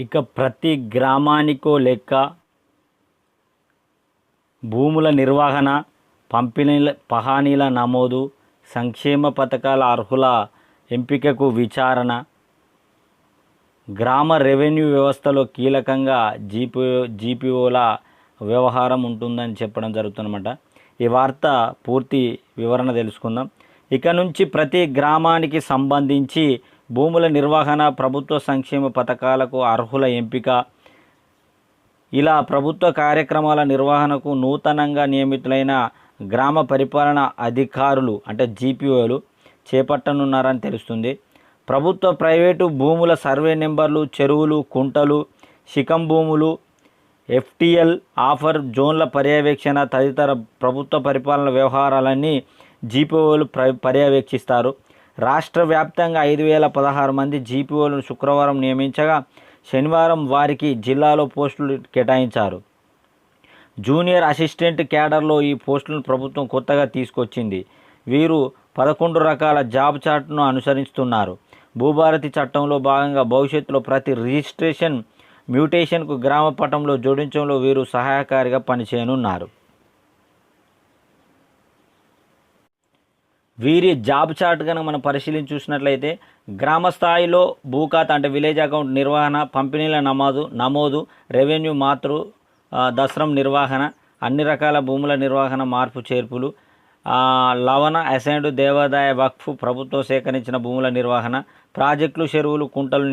ఇక ప్రతి గ్రామానికో లెక్క భూముల నిర్వహణ పంపిణీల పహానీల నమోదు సంక్షేమ పథకాల అర్హుల ఎంపికకు విచారణ. గ్రామ రెవెన్యూ వ్యవస్థలో కీలకంగా జీపీ జీపీఓల వ్యవహారం ఉంటుందని చెప్పడం జరుగుతుందన్నమాట. ఈ వార్త పూర్తి వివరణ తెలుసుకుందాం. ఇక నుంచి ప్రతి గ్రామానికి సంబంధించి భూముల నిర్వహణ ప్రభుత్వ సంక్షేమ పథకాలకు అర్హుల ఎంపిక. ఇలా ప్రభుత్వ కార్యక్రమాల నిర్వహణకు నూతనంగా నియమితులైన గ్రామ పరిపాలన అధికారులు అంటే జీపీఓలు చేపట్టనున్నారని తెలుస్తుంది. ప్రభుత్వ ప్రైవేటు భూముల సర్వే నెంబర్లు చెరువులు కుంటలు శిఖం భూములు ఎఫ్టీఎల్ ఆఫర్ జోన్ల పర్యవేక్షణ తదితర ప్రభుత్వ పరిపాలన వ్యవహారాలన్నీ జీపీఓలు ప్ర పర్యవేక్షిస్తారు. రాష్ట్ర వ్యాప్తంగా ఐదు వేల పదహారు మంది జీపీఓలను శుక్రవారం నియమించగా శనివారం వారికి జిల్లాలో పోస్టులు కేటాయించారు. జూనియర్ అసిస్టెంట్ క్యాడర్లో ఈ పోస్టులను ప్రభుత్వం కొత్తగా తీసుకొచ్చింది. వీరు పదకొండు రకాల జాబ్ చార్ట్ను అనుసరిస్తున్నారు. భూభారతి చట్టంలో భాగంగా భవిష్యత్తులో ప్రతి రిజిస్ట్రేషన్ మ్యూటేషన్కు గ్రామ పటంలో జోడించడంలో వీరు సహాయకారిగా పనిచేయనున్నారు. వీరి జాబ్ చార్ట్ కనుక మనం పరిశీలించి చూసినట్లయితే గ్రామ స్థాయిలో భూఖాతా అంటే విలేజ్ అకౌంట్ నిర్వహణ పంపిణీల నమోదు నమోదు రెవెన్యూ మాతృ దసరం నిర్వహణ అన్ని రకాల భూముల నిర్వహణ మార్పు చేర్పులు లవణ అసైన్డ్ దేవాదాయ వక్ఫ్ ప్రభుత్వం సేకరించిన భూముల నిర్వహణ ప్రాజెక్టులు చెరువులు కుంటలు